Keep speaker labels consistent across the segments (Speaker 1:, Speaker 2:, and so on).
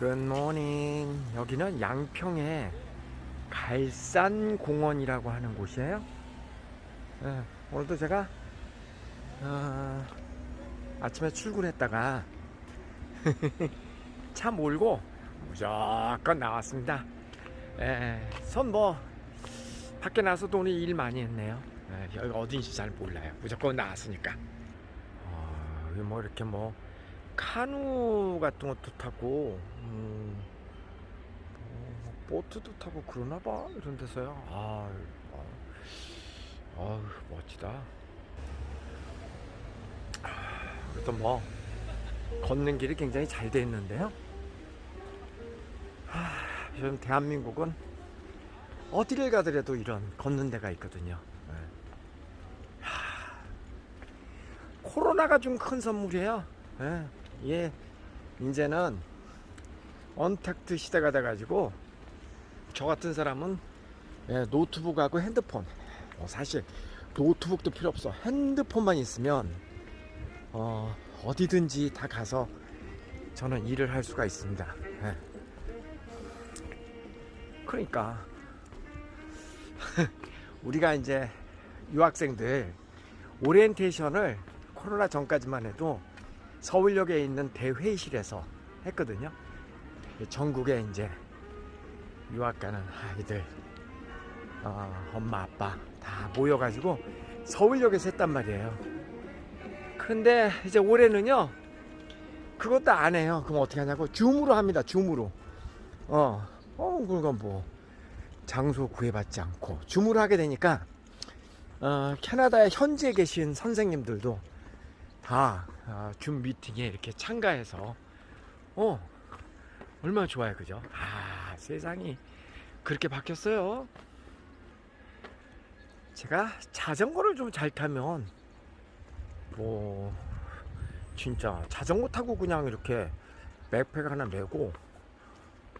Speaker 1: 굿모닝. 여기는 양평의 갈산공원이라고 하는 곳이에요. 예, 오늘도 제가 어, 아침에 출근했다가 차 몰고 무조건 나왔습니다. 예, 선뭐 밖에 나서도 오늘 일 많이 했네요. 예, 여기 어딘지 잘 몰라요. 무조건 나왔으니까. 어, 뭐 이렇게 뭐 카누 같은 것도 타고 음, 뭐 보트도 타고 그러나 봐 이런 데서요. 아, 아, 아 멋지다. 아, 그래도 뭐 걷는 길이 굉장히 잘 돼 있는데요. 하, 요즘 대한민국은 어디를 가더라도 이런 걷는 데가 있거든요. 네. 하, 코로나가 좀 큰 선물이에요. 예, 예, 이제는 언택트 시대가 돼가지고 저 같은 사람은 예, 노트북하고 핸드폰 어, 사실 노트북도 필요 없어 핸드폰만 있으면 어, 어디든지 다 가서 저는 일을 할 수가 있습니다. 예. 그러니까 우리가 이제 유학생들 오리엔테이션을 코로나 전까지만 해도 서울역에 있는 대회의실에서 했거든요. 전국에 이제 유학 가는 아이들, 어, 엄마, 아빠 다 모여가지고 서울역에서 했단 말이에요. 근데 이제 올해는요, 그것도 안 해요. 그럼 어떻게 하냐고? 줌으로 합니다. 줌으로. 어, 어, 그건 뭐, 장소 구애받지 않고, 줌으로 하게 되니까, 어, 캐나다에 현지에 계신 선생님들도 다 어, 줌 미팅에 이렇게 참가해서. 어 얼마나 좋아요 그죠? 아 세상이 그렇게 바뀌었어요. 제가 자전거를 좀 잘 타면 뭐 진짜 자전거 타고 그냥 이렇게 백팩 하나 메고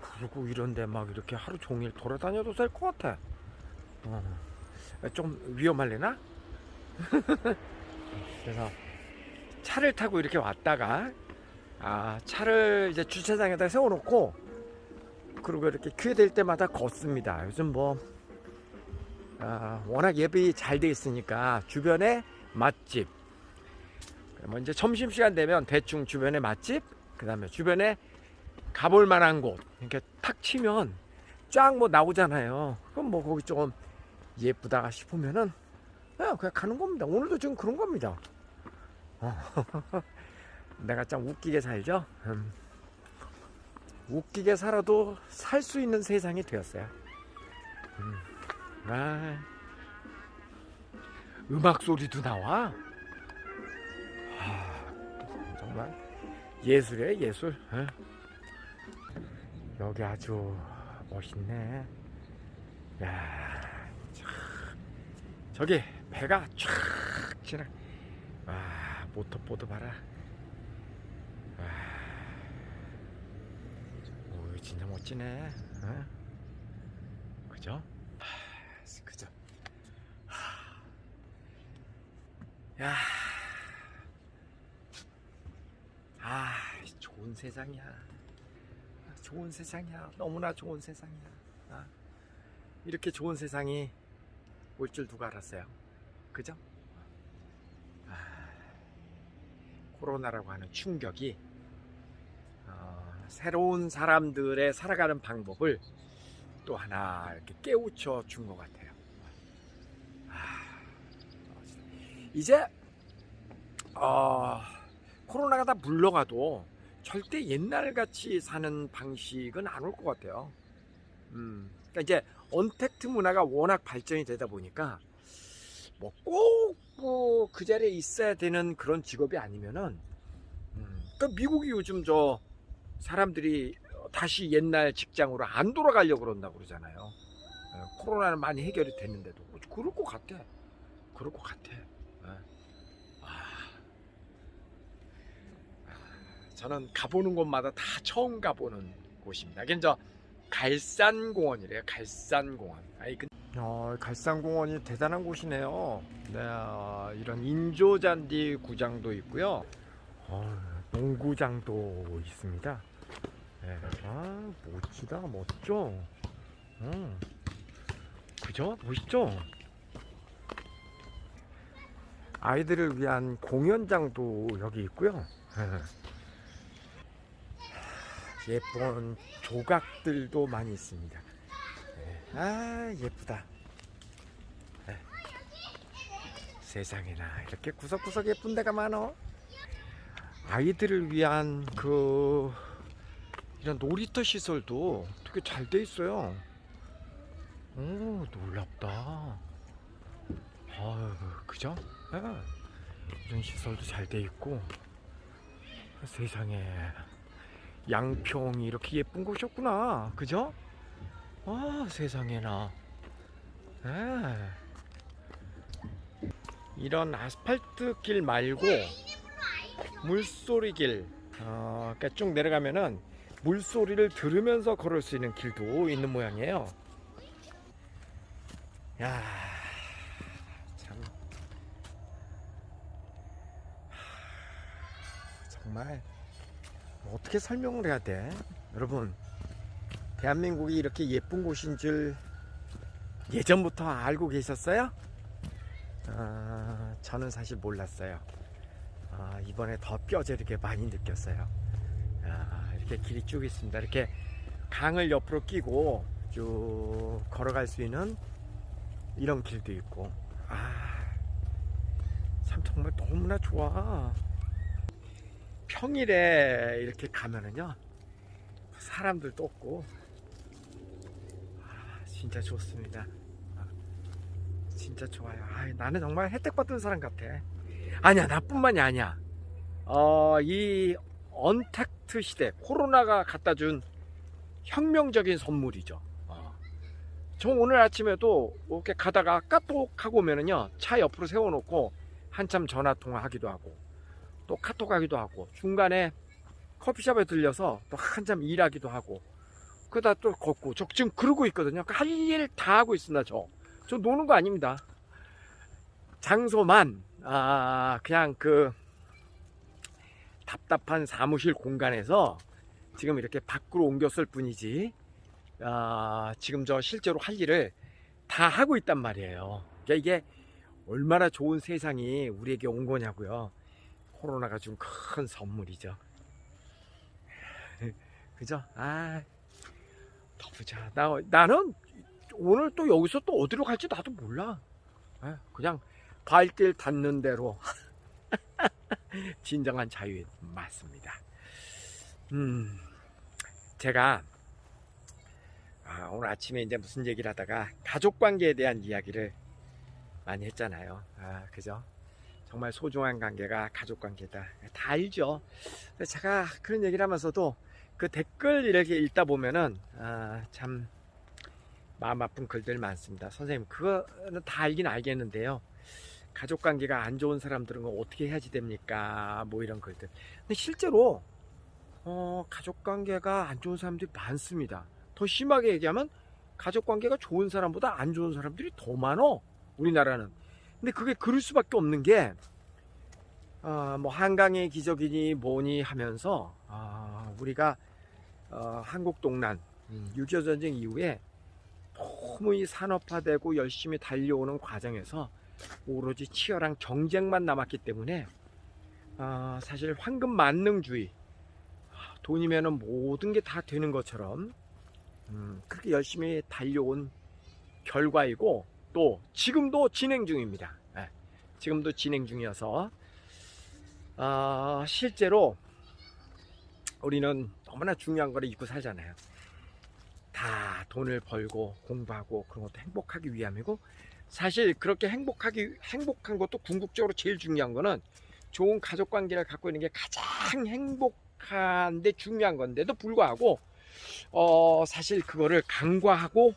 Speaker 1: 그리고 이런데 막 이렇게 하루 종일 돌아다녀도 될 것 같아. 어, 좀 위험할래나? 그래서 차를 타고 이렇게 왔다가 아 차를 이제 주차장에다 세워놓고 그리고 이렇게 큐에 될 때마다 걷습니다. 요즘 뭐 아, 워낙 예비 잘 돼 있으니까 주변에 맛집 뭐 이제 점심 시간 되면 대충 주변에 맛집 그다음에 주변에 가볼 만한 곳 이렇게 탁 치면 쫙 뭐 나오잖아요. 그럼 뭐 거기 좀 예쁘다 싶으면은 그냥 가는 겁니다. 오늘도 지금 그런 겁니다. 어. 내가 참 웃기게 살죠? 음. 웃기게 살아도 살 수 있는 세상이 되었어요. 음. 아. 음악 소리도 나와. 아, 정말 예술이에요, 예술. 어? 여기 아주 멋있네. 야, 참. 저기 배가 쫙 지나. 와, 모터보드 봐라. 와, 오, 진짜 멋지네. 어? 그죠? 하, 그죠? 하. 야, 아, 좋은 세상이야. 좋은 세상이야. 너무나 좋은 세상이야. 아, 이렇게 좋은 세상이 올 줄 누가 알았어요? 그죠? 아, 코로나라고 하는 충격이 어, 새로운 사람들의 살아가는 방법을 또 하나 이렇게 깨우쳐 준 것 같아요. 아, 이제 어, 코로나가 다 물러가도 절대 옛날 같이 사는 방식은 안 올 것 같아요. 음, 그러니까 이제 언택트 문화가 워낙 발전이 되다 보니까 뭐꼭뭐그 자리에 있어야 되는 그런 직업이 아니면은 음, 그러니까 미국이 요즘 저 사람들이 다시 옛날 직장으로 안 돌아가려고 그런다고 그러잖아요. 예, 코로나는 많이 해결이 됐는데도 그럴 것 같아. 그럴 것 같아. 예. 아, 아, 저는 가보는 곳마다 다 처음 가보는 곳입니다. 저 갈산공원이래요. 갈산공원. 아이 근 어, 갈산공원이 대단한 곳이네요. 네, 어, 이런 인조잔디 구장도 있고요. 어, 농구장도 있습니다. 네. 아 멋지다 멋져. 음. 그죠? 멋있죠? 아이들을 위한 공연장도 여기 있고요. 예쁜 조각들도 많이 있습니다. 네. 아 예쁘다. 네. 세상에나 이렇게 구석구석 예쁜 데가 많어. 아이들을 위한 그 이런 놀이터 시설도 되게 잘 돼 있어요. 오 놀랍다. 아유 그죠? 아, 이런 시설도 잘 돼 있고 세상에 양평이 이렇게 예쁜 곳이었구나. 그죠? 아 세상에나. 에. 이런 아스팔트 길 말고 물소리 길, 어, 그러니까 쭉 내려가면은 물소리를 들으면서 걸을 수 있는 길도 있는 모양이에요. 야, 참 정말 뭐 어떻게 설명을 해야 돼, 여러분? 대한민국이 이렇게 예쁜 곳인 줄 예전부터 알고 계셨어요? 아, 저는 사실 몰랐어요. 아, 이번에 더 뼈저리게 많이 느꼈어요. 아, 이렇게 길이 쭉 있습니다. 이렇게 강을 옆으로 끼고 쭉 걸어갈 수 있는 이런 길도 있고, 아, 참 정말 너무나 좋아. 평일에 이렇게 가면은요, 사람들도 없고, 아, 진짜 좋습니다. 아, 진짜 좋아요. 아, 나는 정말 혜택 받은 사람 같아. 아니야 나뿐만이 아니야 어, 이 언택트 시대 코로나가 갖다 준 혁명적인 선물이죠 어. 저 오늘 아침에도 이렇게 가다가 카톡하고 오면은요 차 옆으로 세워놓고 한참 전화 통화하기도 하고 또 카톡 하기도 하고 중간에 커피숍에 들려서 또 한참 일하기도 하고 그러다 또 걷고 저 지금 그러고 있거든요. 할 일 다 하고 있습니다 저. 저 노는 거 아닙니다. 장소만 아 그냥 그 답답한 사무실 공간에서 지금 이렇게 밖으로 옮겼을 뿐이지 아 지금 저 실제로 할 일을 다 하고 있단 말이에요. 그러니까 이게 얼마나 좋은 세상이 우리에게 온 거냐고요. 코로나가 준 큰 선물이죠. 그죠? 아. 더 보자 나, 나는 오늘 또 여기서 또 어디로 갈지 나도 몰라 아, 그냥 발길 닿는 대로 진정한 자유 맞습니다. 음, 제가 아, 오늘 아침에 이제 무슨 얘기를 하다가 가족 관계에 대한 이야기를 많이 했잖아요. 아, 그죠? 정말 소중한 관계가 가족 관계다. 다 알죠. 제가 그런 얘기를 하면서도 그 댓글 이렇게 읽다 보면은 아, 참 마음 아픈 글들 많습니다. 선생님, 그거는 다 알긴 알겠는데요. 가족 관계가 안 좋은 사람들은 어떻게 해야지 됩니까? 뭐 이런 글들. 근데 실제로 어, 가족 관계가 안 좋은 사람들이 많습니다. 더 심하게 얘기하면 가족 관계가 좋은 사람보다 안 좋은 사람들이 더 많어. 우리나라는. 근데 그게 그럴 수밖에 없는 게 어, 뭐 한강의 기적이니 뭐니 하면서 어, 우리가 어, 한국 동란 음, 6.25 전쟁 이후에 너무 이 산업화되고 열심히 달려오는 과정에서 오로지 치열한 경쟁만 남았기 때문에 아, 사실 황금 만능주의 돈이면은 모든 게 다 되는 것처럼 음, 그렇게 열심히 달려온 결과이고 또 지금도 진행 중입니다. 예, 지금도 진행 중이어서 아, 실제로 우리는 너무나 중요한 거를 잊고 살잖아요. 다 돈을 벌고 공부하고 그런 것도 행복하기 위함이고 사실 그렇게 행복하기 행복한 것도 궁극적으로 제일 중요한 거는 좋은 가족 관계를 갖고 있는 게 가장 행복한데 중요한 건데도 불구하고 어 사실 그거를 간과하고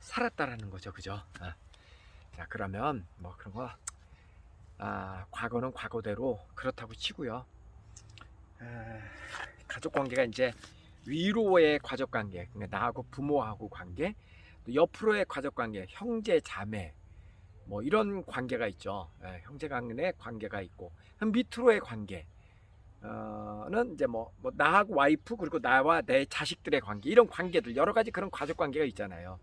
Speaker 1: 살았다라는 거죠, 그죠? 아. 자 그러면 뭐 그런 거 아, 과거는 과거대로 그렇다고 치고요. 아, 가족 관계가 이제 위로의 가족 관계, 그러니까 나하고 부모하고 관계, 또 옆으로의 가족 관계, 형제 자매, 뭐 이런 관계가 있죠. 예, 형제 간의 관계가 있고 밑으로의 관계. 어는 이제 뭐, 뭐 나하고 와이프 그리고 나와 내 자식들의 관계 이런 관계들 여러 가지 그런 가족 관계가 있잖아요.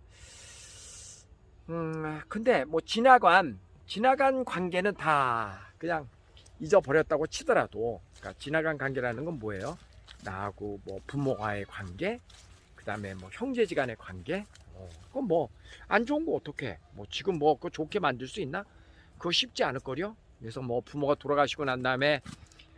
Speaker 1: 음 근데 뭐 지나간 지나간 관계는 다 그냥 잊어버렸다고 치더라도 그러니까 지나간 관계라는 건 뭐예요? 나하고 뭐 부모와의 관계, 그 다음에 뭐 형제지간의 관계, 어, 그건 뭐 안 좋은 거 어떻게? 뭐 지금 뭐 그거 좋게 만들 수 있나? 그거 쉽지 않을 거려. 그래서 뭐 부모가 돌아가시고 난 다음에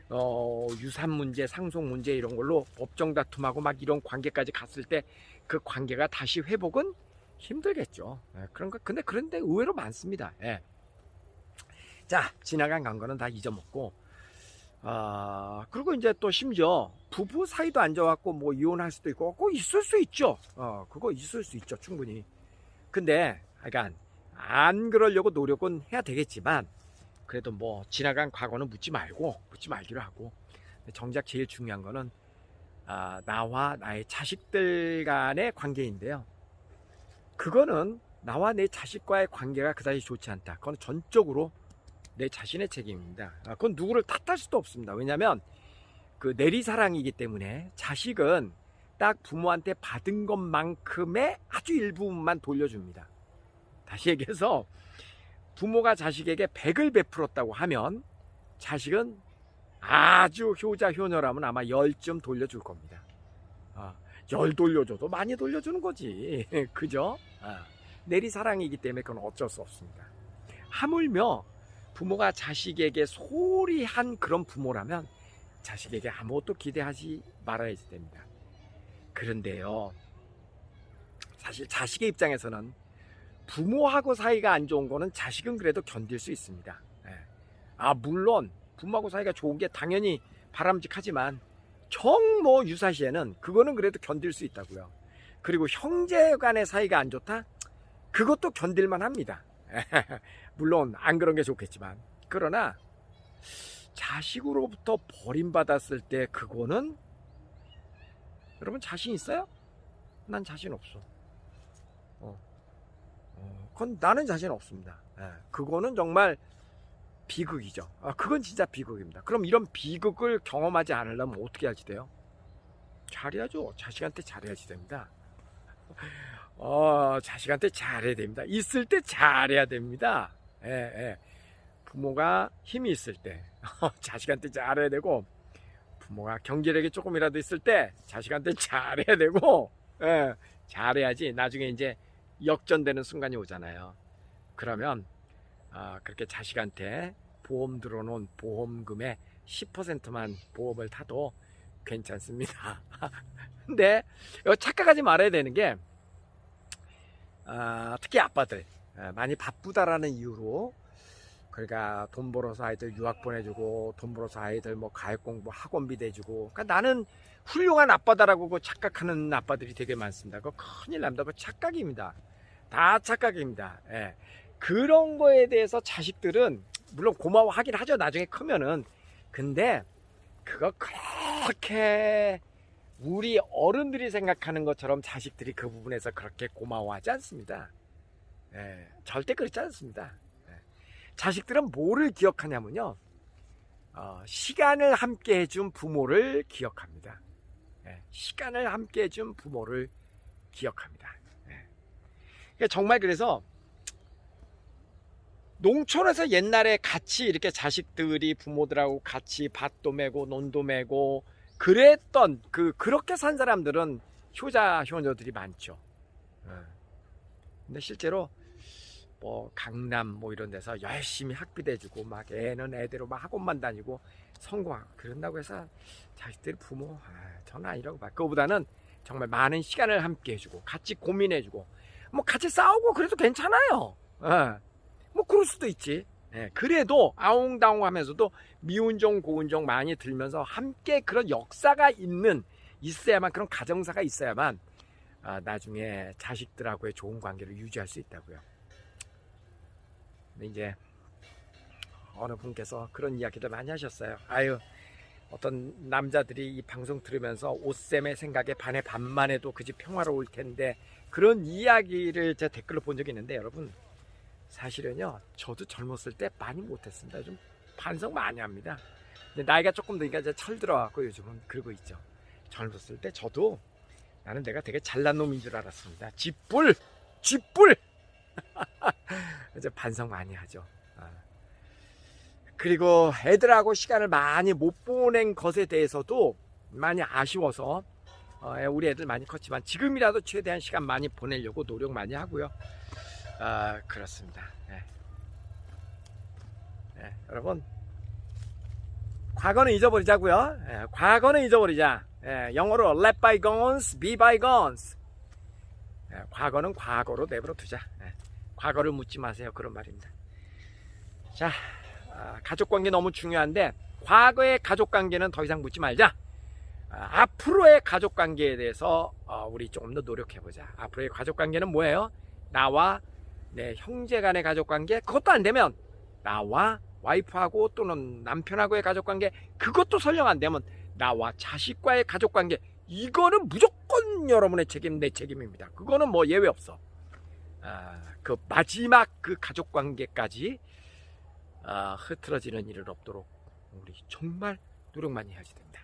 Speaker 1: 어, 유산 문제, 상속 문제 이런 걸로 법정 다툼하고 막 이런 관계까지 갔을 때 그 관계가 다시 회복은 힘들겠죠. 예, 그런 거 근데 그런데 의외로 많습니다. 예. 자 지나간 관계는 다 잊어먹고 아 그리고 이제 또 심지어 부부 사이도 안 좋았고 뭐 이혼할 수도 있고 그거 있을 수 있죠. 어 그거 있을 수 있죠 충분히. 근데 약간 안 그러려고 노력은 해야 되겠지만 그래도 뭐 지나간 과거는 묻지 말고 묻지 말기로 하고 정작 제일 중요한 거는 아, 나와 나의 자식들 간의 관계인데요. 그거는 나와 내 자식과의 관계가 그다지 좋지 않다. 그건 전적으로 내 자신의 책임입니다. 아, 그건 누구를 탓할 수도 없습니다. 왜냐하면 그 내리사랑이기 때문에 자식은 딱 부모한테 받은 것만큼의 아주 일부분만 돌려줍니다. 다시 얘기해서 부모가 자식에게 100을 베풀었다고 하면 자식은 아주 효자 효녀라면 아마 10점 돌려줄 겁니다. 아, 10 돌려줘도 많이 돌려주는 거지. 그죠? 아, 내리사랑이기 때문에 그건 어쩔 수 없습니다. 하물며 부모가 자식에게 소홀히 한 그런 부모라면 자식에게 아무것도 기대하지 말아야 됩니다. 그런데요, 사실 자식의 입장에서는 부모하고 사이가 안 좋은 거는 자식은 그래도 견딜 수 있습니다. 예. 아, 물론 부모하고 사이가 좋은 게 당연히 바람직하지만 정뭐 유사시에는 그거는 그래도 견딜 수 있다고요. 그리고 형제 간의 사이가 안 좋다? 그것도 견딜만 합니다. 물론 안 그런 게 좋겠지만 그러나 자식으로부터 버림받았을 때 그거는 여러분 자신 있어요? 난 자신 없어. 어. 어, 그건 나는 자신 없습니다. 예, 그거는 정말 비극이죠. 아, 그건 진짜 비극입니다. 그럼 이런 비극을 경험하지 않으려면 어떻게 하지 돼요? 잘해야죠. 자식한테 잘해야지 됩니다. 어, 자식한테 잘해야 됩니다. 있을 때 잘해야 됩니다. 예, 예. 부모가 힘이 있을 때 자식한테 잘해야 되고 부모가 경제력이 조금이라도 있을 때 자식한테 잘해야 되고 예, 잘해야지 나중에 이제 역전되는 순간이 오잖아요. 그러면 아, 그렇게 자식한테 보험 들어놓은 보험금의 10%만 보험을 타도 괜찮습니다. 근데 착각하지 말아야 되는 게 아, 특히 아빠들 아, 많이 바쁘다라는 이유로 그러니까 돈 벌어서 아이들 유학 보내주고 돈 벌어서 아이들 뭐 가액 공부 학원비 대주고 그러니까 나는 훌륭한 아빠다라고 그 착각하는 아빠들이 되게 많습니다. 그거 큰일 납니다. 그 착각입니다. 다 착각입니다. 예. 그런 거에 대해서 자식들은 물론 고마워하긴 하죠. 나중에 크면은. 근데 그거 그렇게 우리 어른들이 생각하는 것처럼 자식들이 그 부분에서 그렇게 고마워하지 않습니다. 예, 절대 그렇지 않습니다. 예. 자식들은 뭐를 기억하냐면요. 어, 시간을 함께 해준 부모를 기억합니다. 예, 시간을 함께 해준 부모를 기억합니다. 예. 그러니까 정말 그래서 농촌에서 옛날에 같이 이렇게 자식들이 부모들하고 같이 밭도 메고 논도 메고 그랬던 그 그렇게 산 사람들은 효자 효녀들이 많죠. 예. 근데 실제로 뭐 강남 뭐 이런 데서 열심히 학비 대 주고 막 애는 애대로 막 학원만 다니고 성공하고 그런다고 해서 자식들 부모 아, 전 아니라고 봐. 그거보다는 정말 많은 시간을 함께 해주고 같이 고민해주고 뭐 같이 싸우고 그래도 괜찮아요. 예. 뭐 그럴 수도 있지. 예, 그래도 아웅다웅하면서도 미운정 고운정 많이 들면서 함께 그런 역사가 있는 있어야만 그런 가정사가 있어야만 아, 나중에 자식들하고의 좋은 관계를 유지할 수 있다고요. 이제 어느 분께서 그런 이야기를 많이 하셨어요. 아유 어떤 남자들이 이 방송 들으면서 옷샘의 생각에 반에 반만 해도 그 집 평화로울 텐데 그런 이야기를 제가 댓글로 본 적이 있는데 여러분 사실은요 저도 젊었을 때 많이 못했습니다 좀 반성 많이 합니다 나이가 조금 드니까 이제 철 들어갖고 요즘은 그러고 있죠. 젊었을 때 저도 나는 내가 되게 잘난 놈인 줄 알았습니다. 쥐뿔, 쥐뿔. 이제 반성 많이 하죠. 아. 그리고 애들하고 시간을 많이 못 보낸 것에 대해서도 많이 아쉬워서 어, 우리 애들 많이 컸지만 지금이라도 최대한 시간 많이 보내려고 노력 많이 하고요. 아, 그렇습니다. 예. 예, 여러분 과거는 잊어버리자고요. 예, 과거는 잊어버리자. 예, 영어로 let bygones be bygones. 예, 과거는 과거로 내버려 두자. 예, 과거를 묻지 마세요. 그런 말입니다. 자, 아, 가족 관계 너무 중요한데 과거의 가족 관계는 더 이상 묻지 말자. 아, 앞으로의 가족 관계에 대해서 어, 우리 조금 더 노력해 보자. 앞으로의 가족 관계는 뭐예요? 나와 내 형제 간의 가족 관계 그것도 안 되면 나와 와이프하고 또는 남편하고의 가족 관계 그것도 설령 안 되면 나와 자식과의 가족 관계 이거는 무조건 여러분의 책임 내 책임입니다. 그거는 뭐 예외 없어. 아, 그 마지막 그 가족 관계까지 아, 흐트러지는 일은 없도록 우리 정말 노력 많이 해야지 됩니다.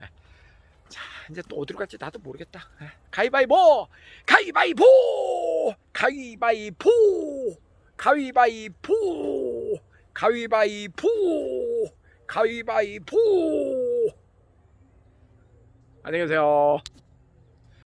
Speaker 1: 예. 자, 이제 또 어디로 갈지 나도 모르겠다. 예. 가위바위보! 가위바위보! 가위바위보! 가위바위보! 가위바위보! 가위바위보! 안녕히 계세요.